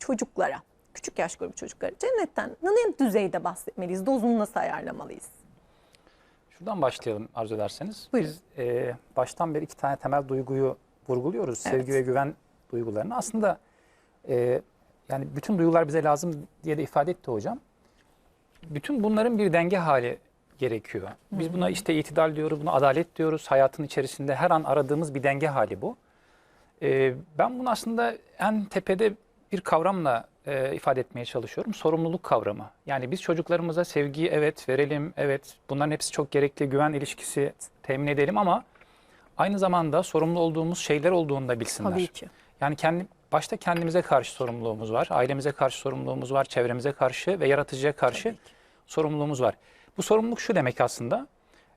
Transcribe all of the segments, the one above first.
çocuklara, küçük yaş grubu çocuklara cennetten ne düzeyde bahsetmeliyiz? Dozunu nasıl ayarlamalıyız? Şuradan başlayalım arzu ederseniz. Buyurun. Biz e, baştan beri iki tane temel duyguyu vurguluyoruz. Evet. Sevgi ve güven duygularını. Aslında e, yani bütün duygular bize lazım diye de ifade etti hocam. Bütün bunların bir denge hali gerekiyor. Biz buna işte itidal diyoruz, buna adalet diyoruz. Hayatın içerisinde her an aradığımız bir denge hali bu. E, ben bunu aslında en tepede bir kavramla e, ifade etmeye çalışıyorum. Sorumluluk kavramı. Yani biz çocuklarımıza sevgiyi evet verelim, evet bunların hepsi çok gerekli. Güven ilişkisi temin edelim ama aynı zamanda sorumlu olduğumuz şeyler olduğunu da bilsinler. Tabii ki. Yani kendi başta kendimize karşı sorumluluğumuz var, ailemize karşı sorumluluğumuz var, çevremize karşı ve yaratıcıya karşı sorumluluğumuz var. Bu sorumluluk şu demek aslında.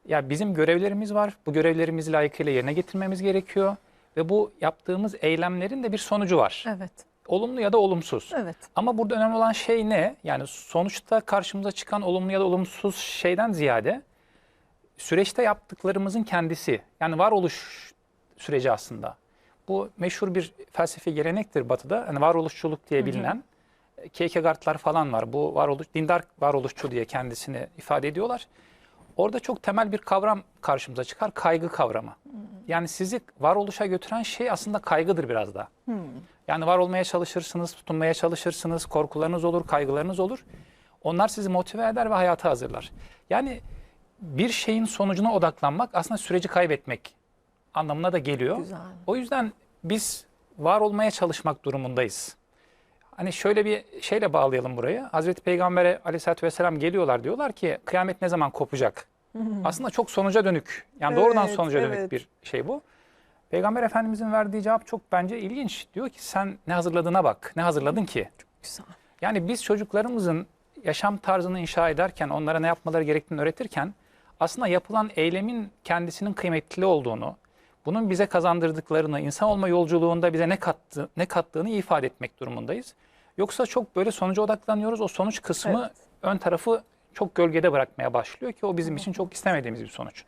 Ya bizim görevlerimiz var. Bu görevlerimizi layıkıyla yerine getirmemiz gerekiyor ve bu yaptığımız eylemlerin de bir sonucu var. Evet. Olumlu ya da olumsuz. Evet. Ama burada önemli olan şey ne? Yani sonuçta karşımıza çıkan olumlu ya da olumsuz şeyden ziyade süreçte yaptıklarımızın kendisi. Yani varoluş süreci aslında. Bu meşhur bir felsefi gelenektir Batı'da. Hani varoluşçuluk diye bilinen Kierkegaardlar falan var. Bu varoluş, dindar varoluşçu diye kendisini ifade ediyorlar. Orada çok temel bir kavram karşımıza çıkar. Kaygı kavramı. Yani sizi varoluşa götüren şey aslında kaygıdır biraz da. Yani var olmaya çalışırsınız, tutunmaya çalışırsınız, korkularınız olur, kaygılarınız olur. Onlar sizi motive eder ve hayata hazırlar. Yani bir şeyin sonucuna odaklanmak aslında süreci kaybetmek anlamına da geliyor. Güzel. O yüzden biz var olmaya çalışmak durumundayız. Hani şöyle bir şeyle bağlayalım burayı. Hazreti Peygamber'e aleyhissalatü vesselam geliyorlar diyorlar ki kıyamet ne zaman kopacak? Aslında çok sonuca dönük. Yani doğrudan Evet, sonuca evet. dönük bir şey bu. Peygamber Efendimizin verdiği cevap çok bence ilginç. Diyor ki sen ne hazırladığına bak. Ne hazırladın ki? Güzel. Yani biz çocuklarımızın yaşam tarzını inşa ederken, onlara ne yapmaları gerektiğini öğretirken aslında yapılan eylemin kendisinin kıymetli olduğunu, bunun bize kazandırdıklarını, insan olma yolculuğunda bize ne kattı, ne kattığını ifade etmek durumundayız. Yoksa çok böyle sonuca odaklanıyoruz. O sonuç kısmı Evet. ön tarafı çok gölgede bırakmaya başlıyor ki o bizim için çok istemediğimiz bir sonuç.